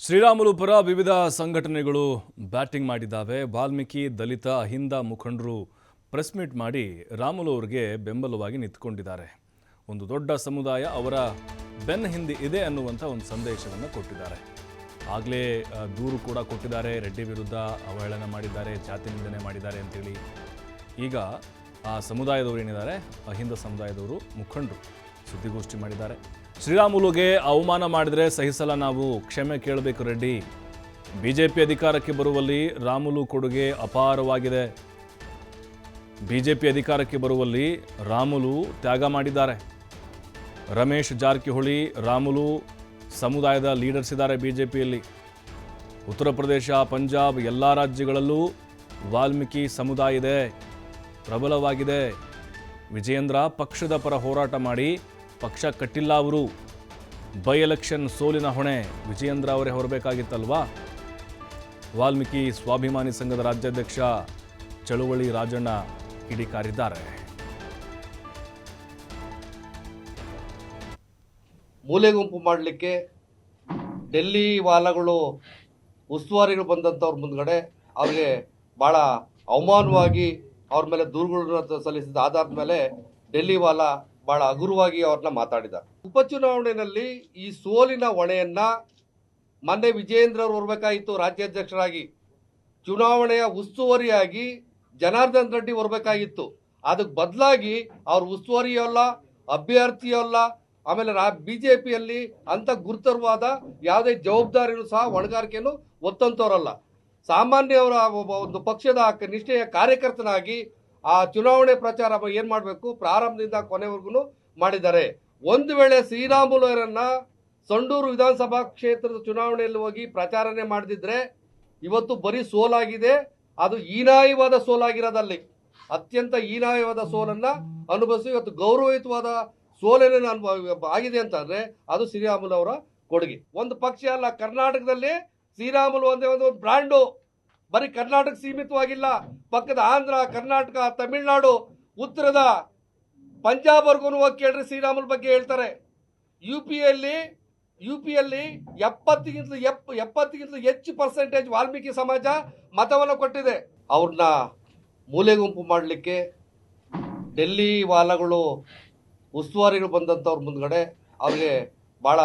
ಶ್ರೀರಾಮುಲು ಪರ ವಿವಿಧ ಸಂಘಟನೆಗಳು ಬ್ಯಾಟಿಂಗ್ ಮಾಡಿದ್ದಾವೆ. ವಾಲ್ಮೀಕಿ ದಲಿತ ಅಹಿಂದ ಮುಖಂಡರು ಪ್ರೆಸ್ ಮೀಟ್ ಮಾಡಿ ರಾಮುಲು ಅವರಿಗೆ ಬೆಂಬಲವಾಗಿ ನಿಂತ್ಕೊಂಡಿದ್ದಾರೆ. ಒಂದು ದೊಡ್ಡ ಸಮುದಾಯ ಅವರ ಬೆನ್ನ ಹಿಂದೆ ಇದೆ ಅನ್ನುವಂಥ ಒಂದು ಸಂದೇಶವನ್ನು ಕೊಟ್ಟಿದ್ದಾರೆ. ಆಗಲೇ ದೂರು ಕೂಡ ಕೊಟ್ಟಿದ್ದಾರೆ. ರೆಡ್ಡಿ ವಿರುದ್ಧ ಅವಹೇಳನ ಮಾಡಿದ್ದಾರೆ, ಜಾತಿ ನಿಂದನೆ ಮಾಡಿದ್ದಾರೆ ಅಂತೇಳಿ. ಈಗ ಆ ಸಮುದಾಯದವರು ಏನಿದ್ದಾರೆ? ಅಹಿಂದ ಸಮುದಾಯದವರು ಮುಖಂಡರು ಸುದ್ದಿಗೋಷ್ಠಿ ಮಾಡಿದ್ದಾರೆ. ಶ್ರೀರಾಮುಲುಗೆ ಅವಮಾನ ಮಾಡಿದರೆ ಸಹಿಸಲ್ಲ ನಾವು. ಕ್ಷಮೆ ಕೇಳಬೇಕು ರೆಡ್ಡಿ. ಬಿಜೆಪಿ ಅಧಿಕಾರಕ್ಕೆ ಬರುವಲ್ಲಿ ರಾಮುಲು ಕೊಡುಗೆ ಅಪಾರವಾಗಿದೆ. ಬಿಜೆಪಿ ಅಧಿಕಾರಕ್ಕೆ ಬರುವಲ್ಲಿ ರಾಮುಲು ತ್ಯಾಗ ಮಾಡಿದ್ದಾರೆ. ರಮೇಶ್ ಜಾರಕಿಹೊಳಿ, ರಾಮುಲು ಸಮುದಾಯದ ಲೀಡರ್ಸ್ ಇದ್ದಾರೆ ಬಿಜೆಪಿಯಲ್ಲಿ. ಉತ್ತರ ಪ್ರದೇಶ, ಪಂಜಾಬ್ ಎಲ್ಲ ರಾಜ್ಯಗಳಲ್ಲೂ ವಾಲ್ಮೀಕಿ ಸಮುದಾಯ ಇದೆ. ಪ್ರಬಲವಾಗಿದೆ. ವಿಜಯೇಂದ್ರ ಪಕ್ಷದ ಪರ ಹೋರಾಟ ಮಾಡಿ ಪಕ್ಷ ಕಟ್ಟಿಲ್ಲ ಅವರು. ಬೈ ಎಲೆಕ್ಷನ್ ಸೋಲಿನ ಹೊಣೆ ವಿಜಯೇಂದ್ರ ಅವರೇ ಹೊರಬೇಕಾಗಿತ್ತಲ್ವಾ? ವಾಲ್ಮೀಕಿ ಸ್ವಾಭಿಮಾನಿ ಸಂಘದ ರಾಜ್ಯಾಧ್ಯಕ್ಷ ಚಳುವಳಿ ರಾಜಣ್ಣ ಕಿಡಿಕಾರಿದ್ದಾರೆ. ಮೂಲೆ ಗುಂಪು ಮಾಡಲಿಕ್ಕೆ ಡೆಲ್ಲಿ ವಾಲಗಳು ಉಸ್ತುವಾರಿಗಳು ಬಂದಂಥವ್ರ ಮುಂದ್ಗಡೆ ಅವ್ರಿಗೆ ಭಾಳ ಅವಮಾನವಾಗಿ ಅವ್ರ ಮೇಲೆ ದೂರುಗಳನ್ನ ಸಲ್ಲಿಸಿದ ಆಧಾರದ ಮೇಲೆ ಡೆಲ್ಲಿ ವಾಲ ಭಾಳ ಹಗುರವಾಗಿ ಅವ್ರನ್ನ ಮಾತಾಡಿದ್ದಾರೆ. ಉಪಚುನಾವಣೆಯಲ್ಲಿ ಈ ಸೋಲಿನ ಹೊಣೆಯನ್ನ ಮೊನ್ನೆ ವಿಜಯೇಂದ್ರ ಅವರು ಬರಬೇಕಾಗಿತ್ತು ರಾಜ್ಯಾಧ್ಯಕ್ಷರಾಗಿ. ಚುನಾವಣೆಯ ಉಸ್ತುವಾರಿಯಾಗಿ ಜನಾರ್ದನ್ ರೆಡ್ಡಿ ಬರಬೇಕಾಗಿತ್ತು ಅದಕ್ಕೆ ಬದಲಾಗಿ ಅವ್ರ ಉಸ್ತುವಾರಿಯಲ್ಲ ಅಭ್ಯರ್ಥಿಯಲ್ಲ ಆಮೇಲೆ ರಾ ಬಿ ಜೆ ಪಿಯಲ್ಲಿ ಅಂಥ ಗುರುತರವಾದ ಯಾವುದೇ ಜವಾಬ್ದಾರಿಯೂ ಸಹ ಹೊಣೆಗಾರಿಕೆಯನ್ನು ಒತ್ತಂತವರಲ್ಲ ಸಾಮಾನ್ಯವರ ಒಂದು ಪಕ್ಷದ ನಿಷ್ಠೆಯ ಕಾರ್ಯಕರ್ತನಾಗಿ ಆ ಚುನಾವಣೆ ಪ್ರಚಾರ ಏನು ಮಾಡಬೇಕು? ಪ್ರಾರಂಭದಿಂದ ಕೊನೆವರೆಗೂ ಮಾಡಿದ್ದಾರೆ. ಒಂದು ವೇಳೆ ಶ್ರೀರಾಮುಲುರನ್ನ ಸಂಡೂರು ವಿಧಾನಸಭಾ ಕ್ಷೇತ್ರದ ಚುನಾವಣೆಯಲ್ಲಿ ಹೋಗಿ ಪ್ರಚಾರನೆ ಮಾಡದಿದ್ರೆ ಇವತ್ತು ಬರೀ ಸೋಲಾಗಿದೆ. ಅದು ಹೀನಾಯವಾದ ಸೋಲಾಗಿರೋದಲ್ಲಿ. ಅತ್ಯಂತ ಹೀನಾಯವಾದ ಸೋಲನ್ನ ಅನುಭವಿಸಿ ಇವತ್ತು ಗೌರವಯುತವಾದ ಸೋಲೇನೇನು ಅನುಭವ ಆಗಿದೆ ಅಂತಂದ್ರೆ ಅದು ಶ್ರೀರಾಮುಲು ಅವರ ಕೊಡುಗೆ. ಒಂದು ಪಕ್ಷ ಅಲ್ಲ, ಕರ್ನಾಟಕದಲ್ಲಿ ಶ್ರೀರಾಮುಲು ಒಂದೇ ಒಂದು ಬ್ರ್ಯಾಂಡು ಬರೀ ಕರ್ನಾಟಕ ಸೀಮಿತವಾಗಿಲ್ಲ, ಪಕ್ಕದ ಆಂಧ್ರ, ಕರ್ನಾಟಕ, ತಮಿಳುನಾಡು, ಉತ್ತರದ ಪಂಜಾಬ್ವರೆಗೂ ಹೋಗಿ ಕೇಳ್ರಿ ಶ್ರೀರಾಮುಲ್ ಬಗ್ಗೆ ಹೇಳ್ತಾರೆ. ಯು ಪಿಯಲ್ಲಿ ಯು ಪಿಯಲ್ಲಿ ಎಪ್ಪತ್ತಿಗಿಂತ ಎಪ್ ಎಪ್ಪತ್ತಿಗಿಂತ ಹೆಚ್ಚು ಪರ್ಸೆಂಟೇಜ್ ವಾಲ್ಮೀಕಿ ಸಮಾಜ ಮತವನ್ನು ಕೊಟ್ಟಿದೆ. ಅವ್ರನ್ನ ಮೂಲೆ ಗುಂಪು ಮಾಡಲಿಕ್ಕೆ ಡೆಲ್ಲಿ ವಾಲಗಳು, ಉಸ್ತುವಾರಿಗಳು ಬಂದಂಥವ್ರ ಮುಂದ್ಗಡೆ ಅವ್ರಿಗೆ ಭಾಳ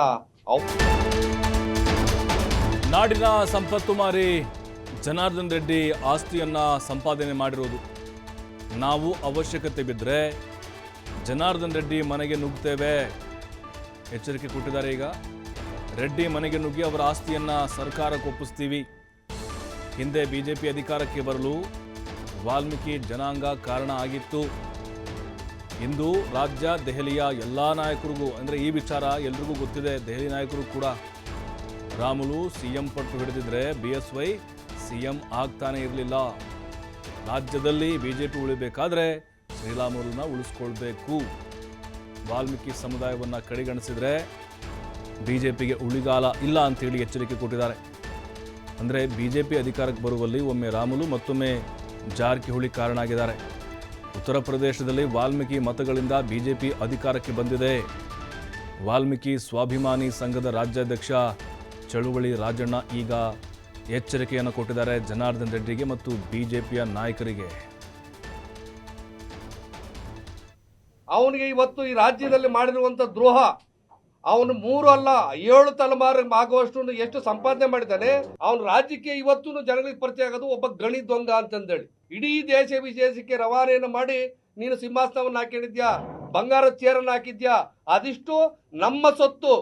ನಾಡಿನ ಸಂಪತ್ತು ಮಾರಿ ಜನಾರ್ದನ್ ರೆಡ್ಡಿ ಆಸ್ತಿಯನ್ನು ಸಂಪಾದನೆ ಮಾಡಿರೋದು. ನಾವು ಅವಶ್ಯಕತೆ ಬಿದ್ದರೆ ಜನಾರ್ದನ್ ರೆಡ್ಡಿ ಮನೆಗೆ ನುಗ್ತೇವೆ. ಎಚ್ಚರಿಕೆ ಕೊಟ್ಟಿದ್ದಾರೆ ಈಗ. ರೆಡ್ಡಿ ಮನೆಗೆ ನುಗ್ಗಿ ಅವರ ಆಸ್ತಿಯನ್ನು ಸರ್ಕಾರಕ್ಕೆ ಒಪ್ಪಿಸ್ತೀವಿ. ಹಿಂದೆ ಪಿ ಅಧಿಕಾರಕ್ಕೆ ಬರಲು ವಾಲ್ಮೀಕಿ ಜನಾಂಗ ಕಾರಣ ಆಗಿತ್ತು. ಇಂದು ರಾಜ್ಯ ದೆಹಲಿಯ ಎಲ್ಲ ನಾಯಕರಿಗೂ, ಅಂದರೆ ಈ ವಿಚಾರ ಎಲ್ರಿಗೂ ಗೊತ್ತಿದೆ, ದೆಹಲಿ ನಾಯಕರು ಕೂಡ. ರಾಮುಲು, ಸಿಎಂ ಪಟ್ಟು ಹಿಡಿದಿದ್ರೆ ಬಿ ಎಸ್ ವೈ ಸಿಎಂ ಆಗ್ತಾನೆ ಇರಲಿಲ್ಲ. ರಾಜ್ಯದಲ್ಲಿ ಬಿಜೆಪಿ ಉಳಿಬೇಕಾದ್ರೆ ಶ್ರೀರಾಮುಲುನ ಉಳಿಸ್ಕೊಳ್ಬೇಕು. ವಾಲ್ಮೀಕಿ ಸಮುದಾಯವನ್ನು ಕಡೆಗಣಿಸಿದರೆ ಬಿಜೆಪಿಗೆ ಉಳಿಗಾಲ ಇಲ್ಲ ಅಂತೇಳಿ ಎಚ್ಚರಿಕೆ ಕೊಟ್ಟಿದ್ದಾರೆ. ಅಂದರೆ ಬಿಜೆಪಿ ಅಧಿಕಾರಕ್ಕೆ ಬರುವಲ್ಲಿ ಒಮ್ಮೆ ರಾಮುಲು ಮತ್ತೊಮ್ಮೆ ಜಾರಕಿಹೊಳಿ ಕಾರಣ ಆಗಿದ್ದಾರೆ. ಉತ್ತರ ಪ್ರದೇಶದಲ್ಲಿ ವಾಲ್ಮೀಕಿ ಮತಗಳಿಂದ ಬಿಜೆಪಿ ಅಧಿಕಾರಕ್ಕೆ ಬಂದಿದೆ. ವಾಲ್ಮೀಕಿ ಸ್ವಾಭಿಮಾನಿ ಸಂಘದ ರಾಜ್ಯಾಧ್ಯಕ್ಷ ಚಳುವಳಿ ರಾಜಣ್ಣ ಈಗ ಎಚ್ಚರಿಕೆಯನ್ನು ಕೊಟ್ಟಿದ್ದಾರೆ ಜನಾರ್ದನ್ ರೆಡ್ಡಿಗೆ ಮತ್ತು ಬಿಜೆಪಿಯ ನಾಯಕರಿಗೆ. ಅವನಿಗೆ ಇವತ್ತು ಈ ರಾಜ್ಯದಲ್ಲಿ ಮಾಡಿರುವಂತ ದ್ರೋಹ, ಅವನು ಮೂರು ಅಲ್ಲ, ಏಳು ತಲೆಮಾರು ಆಗುವಷ್ಟು ಎಷ್ಟು ಸಂಪಾದನೆ ಮಾಡಿದ್ದಾನೆ, ಅವನು ರಾಜ್ಯಕ್ಕೆ ಇವತ್ತು ಜನಗಳಿಗೆ ಪರಿಚಯ ಆಗೋದು ಒಬ್ಬ ಗಣಿ ದೊಂಗ ಅಂತಂದೇಳಿ. ಇಡೀ ದೇಶ ವಿಶೇಷಕ್ಕೆ ರವಾನೆಯನ್ನು ಮಾಡಿ, ನೀನು ಸಿಂಹಾಸನವನ್ನು ಹಾಕಿದ್ಯಾ ಬಂಗಾರದ ಚೇರನ್ನು ಹಾಕಿದ್ಯಾ, ಅದಿಷ್ಟು ನಮ್ಮ ಸೊತ್ತು.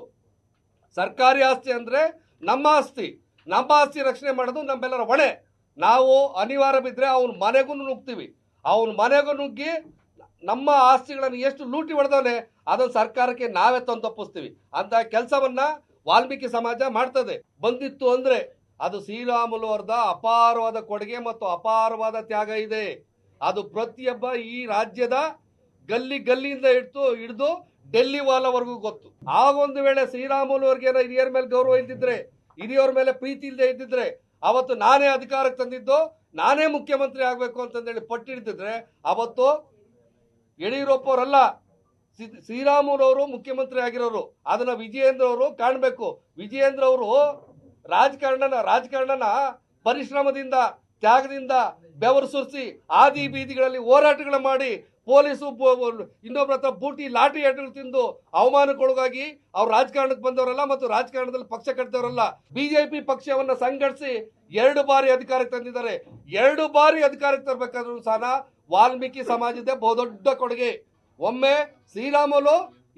ಸರ್ಕಾರಿ ಆಸ್ತಿ ಅಂದ್ರೆ ನಮ್ಮ ಆಸ್ತಿ. ನಮ್ಮ ಆಸ್ತಿ ರಕ್ಷಣೆ ಮಾಡೋದು ನಮ್ಮೆಲ್ಲರ ಹೊಣೆ. ನಾವು ಅನಿವಾರ್ಯ ಬಿದ್ದರೆ ಅವನ ಮನೆಗೂ ನುಗ್ತೀವಿ ಅವನ ಮನೆಗೂ ನುಗ್ಗಿ ನಮ್ಮ ಆಸ್ತಿಗಳನ್ನು ಎಷ್ಟು ಲೂಟಿ ಹೊಡೆದವನೇ, ಅದನ್ನು ಸರ್ಕಾರಕ್ಕೆ ನಾವೇ ತಂದು ತಪ್ಪಿಸ್ತೀವಿ ಅಂತ ಕೆಲಸವನ್ನ ವಾಲ್ಮೀಕಿ ಸಮಾಜ ಮಾಡ್ತದೆ. ಬಂದಿತ್ತು ಅಂದ್ರೆ ಅದು ಶ್ರೀರಾಮುಲು ಅವರದ ಅಪಾರವಾದ ಕೊಡುಗೆ ಮತ್ತು ಅಪಾರವಾದ ತ್ಯಾಗ ಇದೆ. ಅದು ಪ್ರತಿಯೊಬ್ಬ ಈ ರಾಜ್ಯದ ಗಲ್ಲಿ ಗಲ್ಲಿಯಿಂದ ಹಿಡಿದು ಹಿಡಿದು ಡೆಲ್ಲಿ ವಾಲವರೆಗೂ ಗೊತ್ತು. ಆಗೊಂದು ವೇಳೆ ಶ್ರೀರಾಮುಲು ಅವ್ರಿಗೆ ಹಿರಿಯರ ಮೇಲೆ ಗೌರವ ಇಲ್ದಿದ್ರೆ ಹಿರಿಯರ ಮೇಲೆ ಪ್ರೀತಿ ಇಲ್ಲದೆ ಇದ್ದಿದ್ರೆ ಅವತ್ತು ನಾನೇ ಅಧಿಕಾರಕ್ಕೆ ತಂದಿದ್ದು, ನಾನೇ ಮುಖ್ಯಮಂತ್ರಿ ಆಗಬೇಕು ಅಂತಂದೇಳಿ ಪಟ್ಟಿಡ್ತಿದ್ರೆ ಅವತ್ತು ಯಡಿಯೂರಪ್ಪ ಅವರಲ್ಲ ಸಿ- ಶ್ರೀರಾಮುಲು ಅವರು ಮುಖ್ಯಮಂತ್ರಿ ಆಗಿರೋರು, ಅದನ್ನ ವಿಜಯೇಂದ್ರ ಅವರು ಕಾಣಬೇಕು. ವಿಜಯೇಂದ್ರ ಅವರು ರಾಜಕಾರಣನ ರಾಜಕಾರಣನ ಪರಿಶ್ರಮದಿಂದ, ತ್ಯಾಗದಿಂದ ಬೆವರು ಸುರಿಸಿ ಆದಿ ಬೀದಿಗಳಲ್ಲಿ ಹೋರಾಟಗಳು ಮಾಡಿ ಪೊಲೀಸು ಇನ್ನೊಬ್ಬರ ಹತ್ರ ಬೂಟಿ ಲಾಟ್ರಿ ಏಟುಗಳು ತಿಂದು ಅವಮಾನಕ್ಕೊಳಗಾಗಿ ಅವ್ರು ರಾಜಕಾರಣಕ್ಕೆ ಬಂದವರಲ್ಲ ಮತ್ತು ರಾಜಕಾರಣದಲ್ಲಿ ಪಕ್ಷ ಕಟ್ಟಿದವರಲ್ಲ ಬಿಜೆಪಿ ಪಕ್ಷವನ್ನು ಸಂಘಟಿಸಿ ಎರಡು ಬಾರಿ ಅಧಿಕಾರಕ್ಕೆ ತಂದಿದ್ದಾರೆ. ಎರಡು ಬಾರಿ ಅಧಿಕಾರಕ್ಕೆ ತರಬೇಕಾದ್ರೂ ಸಹ ವಾಲ್ಮೀಕಿ ಸಮಾಜದ ಬಹುದೊಡ್ಡ ಕೊಡುಗೆ. ಒಮ್ಮೆ ಶ್ರೀರಾಮುಲು,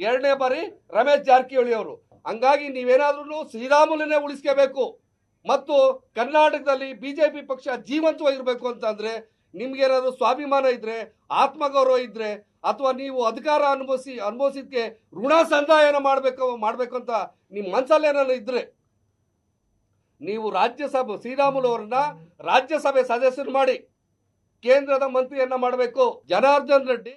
ಎರಡನೇ ಬಾರಿ ರಮೇಶ್ ಜಾರಕಿಹೊಳಿ ಅವರು. ಹಂಗಾಗಿ ನೀವೇನಾದ್ರೂ ಶ್ರೀರಾಮುಲನ್ನೇ ಉಳಿಸ್ಕೋಬೇಕು. ಮತ್ತು ಕರ್ನಾಟಕದಲ್ಲಿ ಬಿಜೆಪಿ ಪಕ್ಷ ಜೀವಂತವಾಗಿರ್ಬೇಕು ಅಂತಂದ್ರೆ ನಿಮ್ಗೇನಾದ್ರು ಸ್ವಾಭಿಮಾನ ಇದ್ರೆ, ಆತ್ಮಗೌರವ ಇದ್ರೆ, ಅಥವಾ ನೀವು ಅಧಿಕಾರ ಅನುಭವಿಸಿ, ಅನುಭವಿಸಿದ್ಕೆ ಋಣ ಸಂದಾಯನ ಮಾಡಬೇಕು ಮಾಡಬೇಕು ಅಂತ ನಿಮ್ಮ ಮನಸ್ಸಲ್ಲಿ ಏನಾದ್ರು ಇದ್ರೆ, ನೀವು ರಾಜ್ಯಸಭೆ, ಶ್ರೀರಾಮುಲು ಅವರನ್ನ ರಾಜ್ಯಸಭೆ ಸದಸ್ಯರು ಮಾಡಿ ಕೇಂದ್ರದ ಮಂತ್ರಿಯನ್ನ ಮಾಡಬೇಕು. ಜನಾರ್ದನ್ ರೆಡ್ಡಿ